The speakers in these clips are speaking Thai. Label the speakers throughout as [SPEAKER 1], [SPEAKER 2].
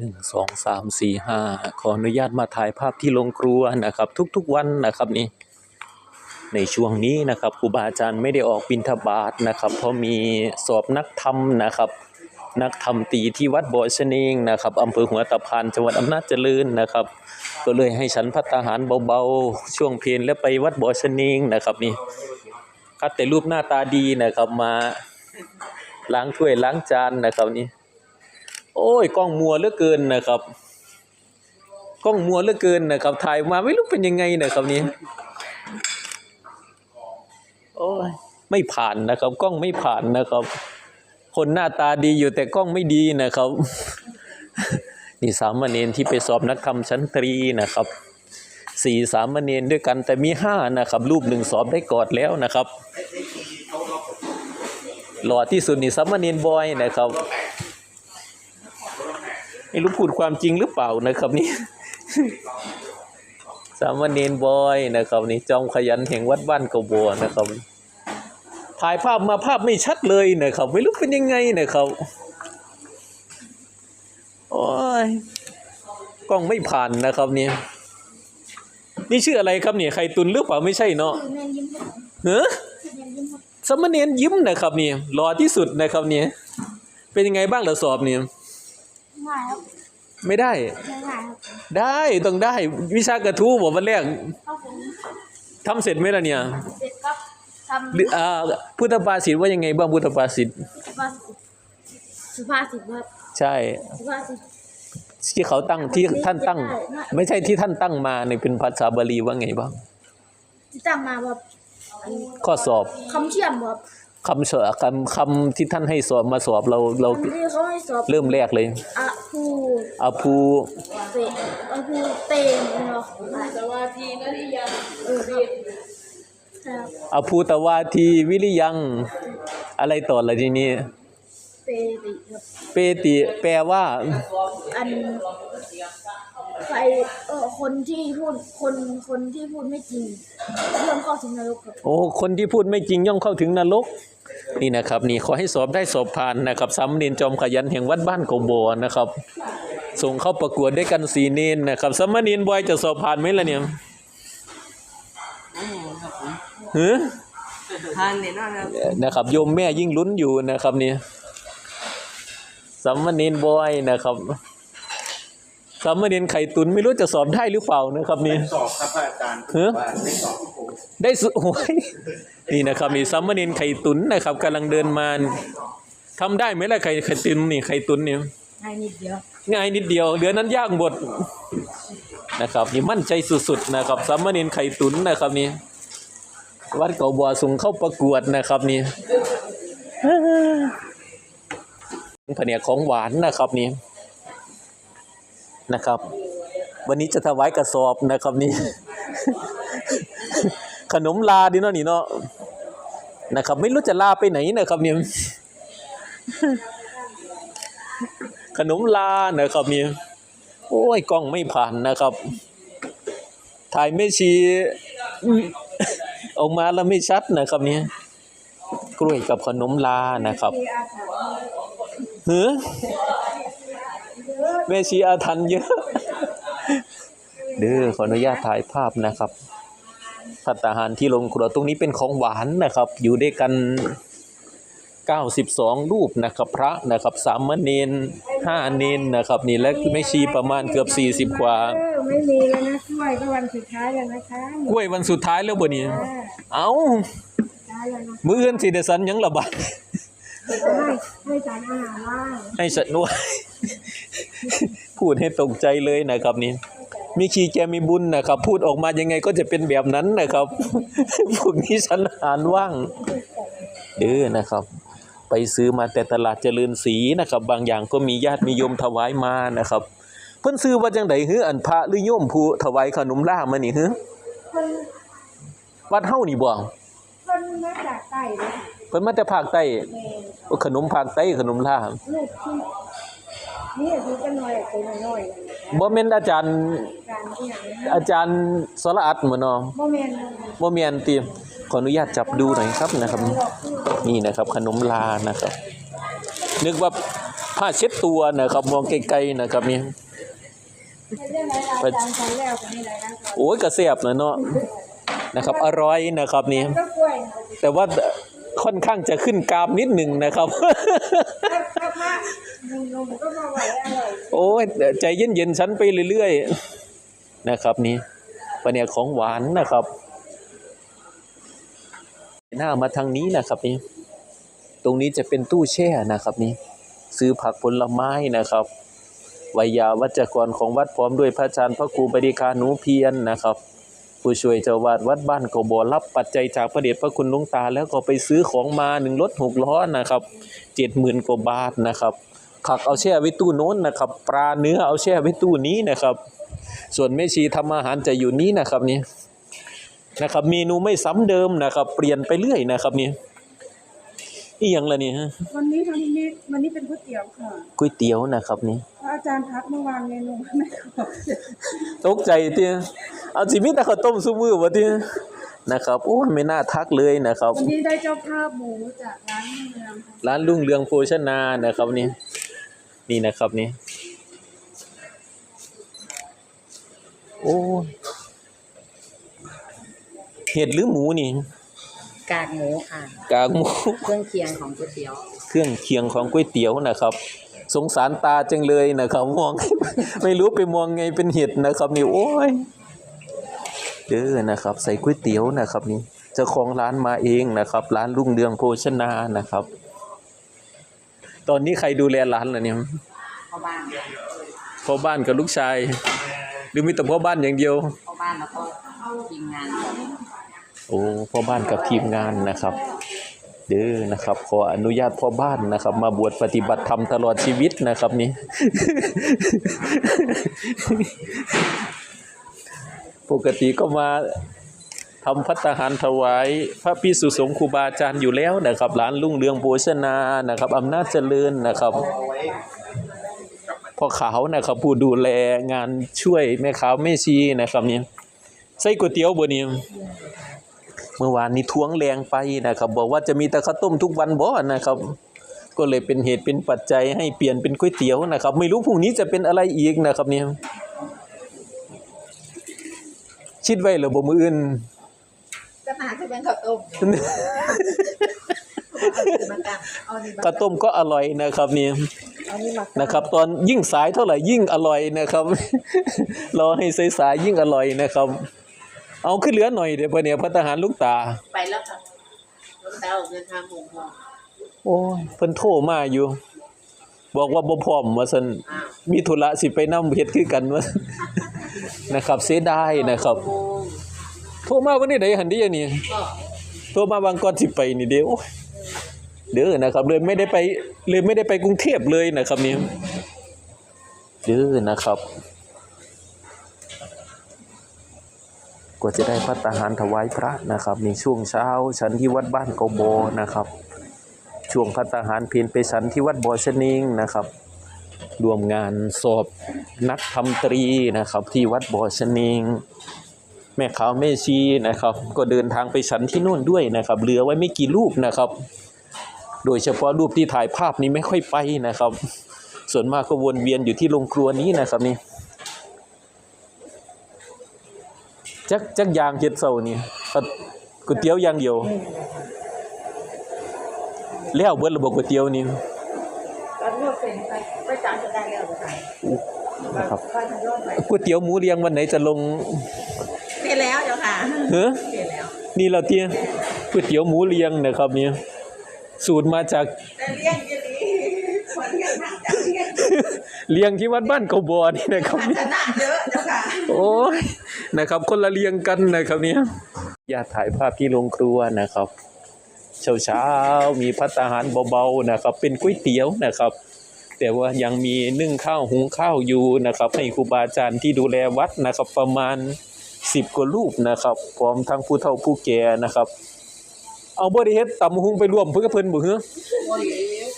[SPEAKER 1] หนึ่งสองสามสี่ห้าขออนุญาตมาถ่ายภาพที่โรงครัวนะครับ ทุกๆวันนะครับนี่ในช่วงนี้นะครับครูบาอาจารย์ไม่ได้ออกบิณฑบาตนะครับ เพราะมีสอบนักธรรมนะครับ นักธรรมตีที่วัดบ่อชเนงนะครับอำเภอหัวตะพานจังหวัดอำนาจเจริญนะครับ ก็เลยให้ฉันพัตตาหารเบาๆ ช่วงเพลนแล้วไปวัดบ่อชเนงนะครับนี่คัดแต่รูปหน้าตาดีนะครับมาล้างถ้วยล้างจานนะครับนี่ โอ้ยกล้องมัวเหลือเกินนะครับกล้องมัวเหลือเกินนะครับถ่ายมาไม่รู้เป็นยังไงนะครับนี่โอ้ยไม่ผ่านนะครับ กล้องไม่ผ่านนะครับ คนหน้าตาดีอยู่แต่กล้องไม่ดีนะครับ นี่สามเณรที่ไปสอบนักธรรมชั้นตรีนะครับสี่สามเณรด้วยกันแต่มีห้านะครับ รูปหนึ่งสอบได้กอดแล้วนะครับหล่อที่สุดนี่สามเณรบอยนะครับ ไม่รู้พูดความจริงหรือเปล่านะครับนี่สามเณรบอยนะครับนี่จอมขยันแห่งวัดบ้านกบัวนะครับ ถ่ายภาพมาภาพไม่ชัดเลยนะครับ ไม่รู้เป็นยังไงนะครับโอ้ยกล้องไม่ผ่านนะครับเนี่ยนี่ชื่ออะไรครับเนี่ยใครตุนหรือเปล่าไม่ใช่เนาะ
[SPEAKER 2] คือแมนยิ้มครับ
[SPEAKER 1] เฮ้อ
[SPEAKER 2] คือแมนยิ้มครับ
[SPEAKER 1] สามเณรยิ้มนะครับเนี่ยหล่อที่สุดนะครับเนี่ยเป็นยังไงบ้างเหรอสอบเนี่ย
[SPEAKER 2] ง่ายครับ
[SPEAKER 1] ไม่ได้
[SPEAKER 2] ง่ายครับ
[SPEAKER 1] ได้ต้องได้ วิชากระทู้บอกวันแรก
[SPEAKER 2] ครับผม
[SPEAKER 1] ทำเสร็จไหมล่ะเนี่ย
[SPEAKER 2] เสร็จครับทำ
[SPEAKER 1] หรืออ่าพุทธภาษิตว่ายังไงบ้างพุทธภาษิต
[SPEAKER 2] สุภาษิตสุภาษิตครับ
[SPEAKER 1] ใช่
[SPEAKER 2] สุภาษิต
[SPEAKER 1] ที่เขาตั้งที่ท่านตั้ง ไม่ใช่ที่ท่านตั้งมาในเป็นภาษาบาลีว่าไงบ้าง
[SPEAKER 2] ที่ตั้งมาแบบอัน
[SPEAKER 1] ข้อสอบ
[SPEAKER 2] คำเชื่อมแบบ
[SPEAKER 1] คำสอบคำคำที่ท่านให้สอบมาสอบเราเรา
[SPEAKER 2] คำที่เขาให้สอบ
[SPEAKER 1] เริ่มแรกเลย
[SPEAKER 2] อะภู
[SPEAKER 1] อาภู
[SPEAKER 2] เตอะภูเตมเนาะ
[SPEAKER 3] สวัสดีนะที่ยัง
[SPEAKER 2] เออครับครับ
[SPEAKER 1] อาภูตวาทีวิริยัง อะไรต่อละทีนี้
[SPEAKER 2] เตติครับ
[SPEAKER 1] เปติแปลว่า
[SPEAKER 2] อันใครเออคนที่พูดคนคนที่พูดไม่จริงเรื่องเข้าถึงนรกครับ
[SPEAKER 1] โอ้คนที่พูดไม่จริงย่อมเข้าถึงนรก นี่นะครับนี่ขอให้สอบได้สอบผ่านนะครับสามเณรจอมขยันแห่งวัดบ้านโกโบนะครับ ส่งเข้าประกวดด้วยกันสีเนนนะครับสามเณรบอยจะสอบผ่านไหมล่ะเนี่ยเฮ้
[SPEAKER 3] ทานเนี่ยนอนครับ
[SPEAKER 1] นะครับโยมแม่ยิ่งลุ้นอยู่นะครับเนี่ยสามเณรบอยนะครับสามเณรไข่ตุนไม่รู้จะสอบได้หรือเปล่านะครับนี่
[SPEAKER 4] สอบครับพระอาจารย์
[SPEAKER 1] ฮะ
[SPEAKER 4] ว่าได้สอบครับผม
[SPEAKER 1] ได้สุโอ้ยนี่นะครับนี่ซัมมะเนนไข่ตุนนะครับกำลังเดินมาทำได้ไหมล่ะไข่ไข่ตุนนี่ไข่ตุนเนี่ย
[SPEAKER 2] ง่ายนิดเดียว
[SPEAKER 1] ง่ายนิดเดียวเหลือนั้นยากหมดนะครับนี่มั่นใจสุดๆนะครับซัมมะเนนไข่ตุนนะครับนี่วัดเก่าบัวส่งเข้าประกวดนะครับนี่แผนกของหวานนะครับนี่นะครับ วันนี้จะถวายกระสอบนะครับนี่ ขนมลาดีเนาะนี่เนาะนะครับ ไม่รู้จะลาไปไหนนะครับเนี่ยขนมลานะครับเนี่ยโอ้ยกล้องไม่ผ่านนะครับ ถ่ายไม่ชี้อออกมาแล้วไม่ชัดนะครับเนี่ยกล้วยกับขนมลานะครับเฮ้อแม่ชีอาทันเยอะเด้อขออนุญาตถ่ายภาพนะครับ พัตตาหารที่ลงครัวตรงนี้เป็นของหวานนะครับ อยู่ด้วยกัน 92 รูปนะครับพระนะครับสามเณรห้าเณรนะครับนี่และไม่ชีประมาณเกือบ 40 กว่า
[SPEAKER 5] เออไม่มีแล้วนะกล้วยก็วันสุดท้ายแล้วนะคะ
[SPEAKER 1] กล้วยวันสุดท้ายแล้วบ่นี่เอ้า
[SPEAKER 5] ท้ายแล้วนะ
[SPEAKER 1] มื้ออื่นสิได้สันหยังละบาด
[SPEAKER 5] ให้ให้สารอาหารว่าง
[SPEAKER 1] ให้สันนวยพูดให้ตกใจเลยนะครับนี่ มีชีแกมีบุญนะครับ พูดออกมายังไงก็จะเป็นแบบนั้นนะครับพวกนี้สันอาหารว่างเด้อนะครับ ไปซื้อมาแต่ตลาดเจริญศรีนะครับ บางอย่างก็มีญาติมีโยมถวายมานะครับ เพิ่นซื้อว่าจังไดฮืออันพระหรือโยมผู้ถวายขนมล่ามานี่ฮือ
[SPEAKER 5] เพิ่น
[SPEAKER 1] วัดเฮานี่บ่
[SPEAKER 5] เพิ่นมาจากใต้เลยค่ะ
[SPEAKER 1] เพิ่นมาแต่ภาคใต้
[SPEAKER 5] แม่
[SPEAKER 1] โอ้ขนมภาคใต้ขนมล่า
[SPEAKER 5] เนี่ยที่นี่คือจะน้อยตัวน้อยๆเลยนะคะ
[SPEAKER 1] บ่แม่นอาจารย์
[SPEAKER 5] การที่อย่างนี้
[SPEAKER 1] อาจารย์สระอัดมื้อเนาะ
[SPEAKER 5] โมเมนต์
[SPEAKER 1] บ่แม่นติขออนุญาตจับดูหน่อยครับนะครับ นี่นะครับ ขนมลานะครับ นึกว่าพผ้าเช็ดตัวนะครับ มองไกลๆนะครับนี่
[SPEAKER 5] ไม่ได้ไหมอาจารย์ใช้แล้วคนนี้เลยนะ
[SPEAKER 1] โอ้ยกระเสียบนะเนาะนะครับ อร่อยนะครับนี่
[SPEAKER 5] ก็กล้วย
[SPEAKER 1] แต่ว่าค่อนข้างจะขึ้นกรามนิดหนึ่งนะครับ
[SPEAKER 5] ถ้าถ้าพระ นุ่มๆก็มาไหวอร่อย
[SPEAKER 1] โอ้ยใจเย็นๆฉันไปเรื่อยๆนะครับ นี่ปเนี่ยของหวานนะครับ หน้ามาทางนี้นะครับนี่ตรงนี้จะเป็นตู้แช่นะครับนี่ซื้อผักผลไม้นะครับวิยาวัจกรของวัดพร้อมด้วยพระอาจารย์พระครูบดิการหนูเพียรนะครับ ผู้ช่วยเจ้าวาดวัดบ้านกบอรับปัจจัยจากพระเดชพระคุณลุงตาแล้วก็ไปซื้อของมาหนึ่งรถหกล้อนะครับเจ็ดหมื่นกว่าบาทนะครับ ผักเอาแช่ไว้ตู้โน้นนะครับ ปลาเนื้อเอาแช่ไว้ตู้นี้นะครับ ส่วนแม่ชีทำอาหารจะอยู่นี้นะครับนี่นะครับเมนูไม่ซ้ำเดิมนะครับ เปลี่ยนไปเรื่อยนะครับนี่อีหยังละนี่ฮะ
[SPEAKER 5] วันนี้ทำนี้วันนี้เป็นก๋วยเตี๋ยวค่ะ
[SPEAKER 1] ก๋วยเตี๋ยวนะครับนี่
[SPEAKER 5] พระอาจารย์พักเมื่อวานเมนูไม่ครบ
[SPEAKER 1] ตกใจเตี้ยเอาสิมีแต่ข้าวต้มซุมือวะเตี้ยนะครับโอ้ยไม่น่าทักเลยนะครับ
[SPEAKER 5] วันนี้ได้เจ้าภาพหมูจากร้านเมืองค่ะ
[SPEAKER 1] ร้านรุ่งเรืองโภชนานะครับนี่ นี่นะครับนี่โอ้ยเห็ดหรือหมูนี่
[SPEAKER 4] กากหมูค่ะ
[SPEAKER 1] กากหมู
[SPEAKER 4] เครื่องเคียงของก๋วยเตี๋ยว
[SPEAKER 1] เครื่องเคียงของก๋วยเตี๋ยวนะครับ สงสารตาจังเลยนะครับ มอง ไม่รู้ไปมองไงเป็นเห็ดนะครับ นี่โอ้ยเด้อนะครับ ใส่ก๋วยเตี๋ยวนะครับ นี่เจ้าของร้านมาเองนะครับ ร้านรุ่งเรืองโภชนานะครับ ตอนนี้ใครดูแลร้านล่ะเนี่ย
[SPEAKER 4] พ่อบ้าน
[SPEAKER 1] พ่อบ้านกับลูกชาย หรือมีแต่พ่อบ้านอย่างเดียว
[SPEAKER 4] พ่อบ้านแล้วก็ทีมงาน
[SPEAKER 1] โอ้พ่อบ้านกับทีมงานนะครับ เด้อนะครับ ขออนุญาตพ่อบ้านนะครับ มาบวชปฏิบัติธรรมตลอดชีวิตนะครับนี่ปกติก็มา ทำพัตหารถวายพระพิสุสงฆ์ครูบาอาจารย์อยู่แล้วนะครับร้านรุ่งเรืองโภชนานะครับอำนาจเจริญนะครับพ่อขาวนะครับผู้ดูแลงานช่วยแม่ขาวแม่ชีนะครับเนี่ยใส่ก๋วยเตี๋ยวบ่เนี่ยเมื่อวานนี้ท้วงแรงไปนะครับ บอกว่าจะมีต่ข้าวต้มทุกวันบ่นะครับ ก็เลยเป็นเหตุเป็นปัจจัยให้เปลี่ยนเป็นก๋วยเตี๋ยวนะครับ ไม่รู้พรุ่งนี้จะเป็นอะไรอีกนะครับเนี่ยคิดไว้เหรอบ่มืออื่น
[SPEAKER 4] เป็นข้าวต้มมากันเอานี่มา
[SPEAKER 1] ข้าวต้มก็อร่อยนะครับเนี่ย
[SPEAKER 4] เอานี่มา
[SPEAKER 1] นะครับ ตอนยิ่งสายเท่าไหร่ยิ่งอร่อยนะครับรอให้สายๆยิ่งอร่อยนะครับ เอาขึ้นเหลือหน่อยเดี๋ยวเนี่ยพระทหารลูกตา
[SPEAKER 4] ไปแล้วค่ะรถดาวเดินทางหงหง
[SPEAKER 1] โอ้ยเพิ่นโทรมาอยู่ บอกว่าบ่พร้อมว่าซั่น
[SPEAKER 4] อ้าว
[SPEAKER 1] มีธุระสิไปนำเฮ็ดคือกันว่านะครับเสียดายนะครับ
[SPEAKER 4] โมง
[SPEAKER 1] โทรมาวันนี้ได้หันดีอันนี้
[SPEAKER 4] ก็
[SPEAKER 1] โทรมาบางก่อนสิไปนี่เด้โอ้ยเด้อนะครับเลยไม่ได้ไปเลยไม่ได้ไปกรุงเทพเลยนะครับนี่เด้อนะครับ กว่าจะได้พัตตาหารถวายพระนะครับในช่วงเช้าฉันที่วัดบ้านกโบนะครับ ช่วงพัตตาหารเพลไปฉันที่วัดบ่อชนิงนะครับรวมงานสอบนักทำตรีนะครับ ที่วัดบ่อชนิง ม่ขาวแม่ชีนะครับ ก็เดินทางไปฉันที่นู่นด้วยนะครับเหลือไว้ไม่กี่รูปนะครับ โดยเฉพาะรูปที่ถ่ายภาพนี้ไม่ค่อยไปนะครับ ส่วนมากก็วนเวียนอยู่ที่โรงครัวนี้นะครับนี่จักจักอยางเฮ็ดเซานี่ก็ก๋วยเตี๋ยวอย่างเดียวแล้วเบิดระบบก๋วยเตี๋ยวนี่
[SPEAKER 5] ตอนเลือกเป็นไปไปจานจะได้แล้วค่ะ
[SPEAKER 1] นะครับ
[SPEAKER 5] ไปทางโลกไป
[SPEAKER 1] ก๋วยเตี๋ยวหมูเรียงวันไหนจะลง
[SPEAKER 4] จ้าค่ะ
[SPEAKER 1] เฮ้อ
[SPEAKER 4] เปลี่ยนแล้ว
[SPEAKER 1] นี่เราเตี้ยก๋วยเตี๋ยวหมูเรียงนะครับเนี่ยสูตรมาจาก
[SPEAKER 4] แต่เลี้ยงยี่ลีคนกันทางจะเลี้ยง
[SPEAKER 1] เรียงที่วัดบ้านเขาบอนี่นะครับ
[SPEAKER 4] ชนะเยอะเจ้าค่ะ
[SPEAKER 1] โอ้ยนะครับ คนละเรียงกันนะครับเนี่ยญาติถ่ายภาพที่โรงครัวนะครับ เช้าเช้าๆมีพัตตาหารเบาๆนะครับ เป็นก๋วยเตี๋ยวนะครับ แต่ว่ายังมีนึ่งข้าวหุงข้าวอยู่นะครับ ให้ครูบาอาจารย์ที่ดูแลวัดนะครับประมาณ สิบกว่ารูปนะครับพร้อมทั้งผู้เฒ่าผู้แก่นะครับ เอาบ่ได้เฮ็ดตำหุงไปรวมเพื่อเพิ่นบ่ฮือ
[SPEAKER 4] โอ้ย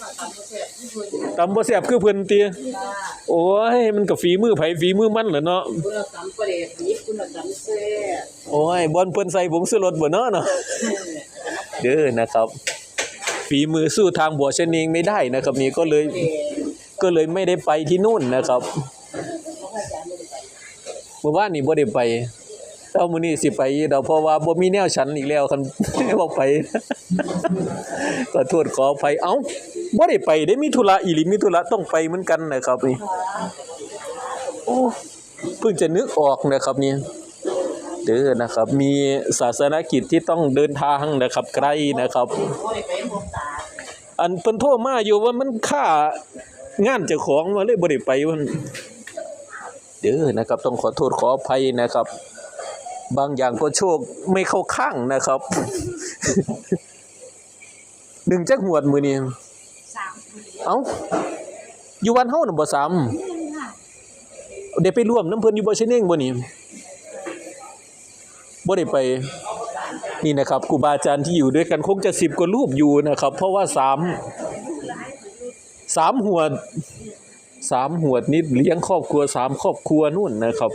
[SPEAKER 4] ค่ะตามกระแสที่คุย
[SPEAKER 1] ตำบ่แซ่บคือเพิ่นติ
[SPEAKER 4] ว่า
[SPEAKER 1] โอ้ยมันก็ฝีมือไผฝีมือมันแหละเนาะ
[SPEAKER 4] คุณธรรมประเดี๋ยวนี้คุณธรรมเซ่
[SPEAKER 1] โอ้ยบ่อนเพิ่นใส่ผงชูรสบ่เนาะเนาะเด้อนะครับ ฝีมือสู้ทางบัวชนิงไม่ได้นะครับ นี่ก็เลยก็เลยไม่ได้ไปที่นู่นนะครับเมื่อวานนี้บ่ได้ไป เช้ามื้อนี้สิไปเดอกเพราะว่าบ่มีแนวฉันอีกแล้วคันบ่ไปขอโทษขออภัยเอ้าบ่ได้ไปได้มีธุระอีหลีมีธุระต้องไปเหมือนกันนะครับนี่โอ้เพิ่งจะนึกออกนะครับนี่เด้อนะครับ มีศาสนกิจที่ต้องเดินทางนะครับไกลนะครับ อันเพิ่นโทรมาอยู่ว่ามันค่างานเจ้าของมาเลยบ่ได้ไปวันเด้อนะครับ ต้องขอโทษขออภัยนะครับ บางอย่างก็โชคไม่เข้าข้างนะครับ หนึ่งจักหวดมือนี่เอ้า อยู่วันเฮาน่ะบ่ซ้ำได้ไปร่วมน้ำเพิ่นอยู่บ่ใช่เน่งบ่นี่บ่ได้ไป นี่นะครับครูบาอาจารย์ที่อยู่ด้วยกันคงจะ10กว่ารูปอยู่นะครับ เพราะว่าสามสามหวดสามหวดนี่เลี้ยงครอบครัวสามครอบครัวนู่นนะครับ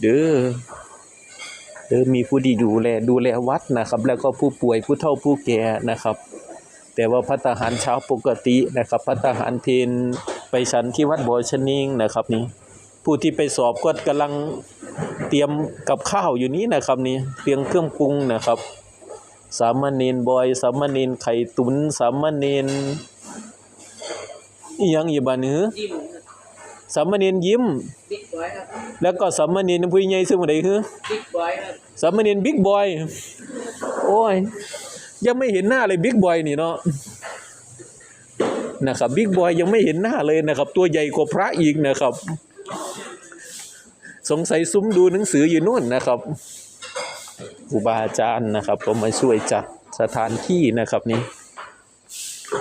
[SPEAKER 1] เด้อ เดิมมีผู้ดีดูแลดูแลวัดนะครับ แล้วก็ผู้ป่วยผู้เฒ่าผู้แก่นะครับ แต่ว่าพัฒหารเช้าปกตินะครับ พัฒหารเพนไปฉันที่วัดบ่อชนิงนะครับนี่ผู้ที่ไปสอบก็กำลังเตรียมกับข้าวอยู่นี้นะครับนี่เตรียมเครื่องปรุงนะครับ สามเณรบอย สามเณรไข่ตุนสามเณรอีหยังอีกบัดนี้
[SPEAKER 3] ยิ้มครับ
[SPEAKER 1] สามเณรยิ้ม
[SPEAKER 3] บิ๊กบอยครับ
[SPEAKER 1] แล้วก็สามเณรผู้ใหญ่ซึ่งบ่ได้คือ
[SPEAKER 3] บิ๊กบอยครับ
[SPEAKER 1] สามเณรบิ๊กบอยโอ้ยยังไม่เห็นหน้าเลยบิ๊กบอยนี่เนาะนะครับบิ๊กบอยยังไม่เห็นหน้าเลยนะครับ ตัวใหญ่กว่าพระอีกนะครับ สงสัยซุ้มดูหนังสืออยู่นู่นนะครับครูบาอาจารย์นะครับ ก็มาช่วยจัดสถานที่นะครับนี่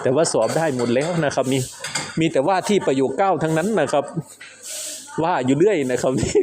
[SPEAKER 1] แต่ว่าสอบได้หมดแล้วนะครับนี่มีแต่ว่าที่ประโยคเก้าทั้งนั้นนะครับ ว่าอยู่เรื่อยนะครับนี่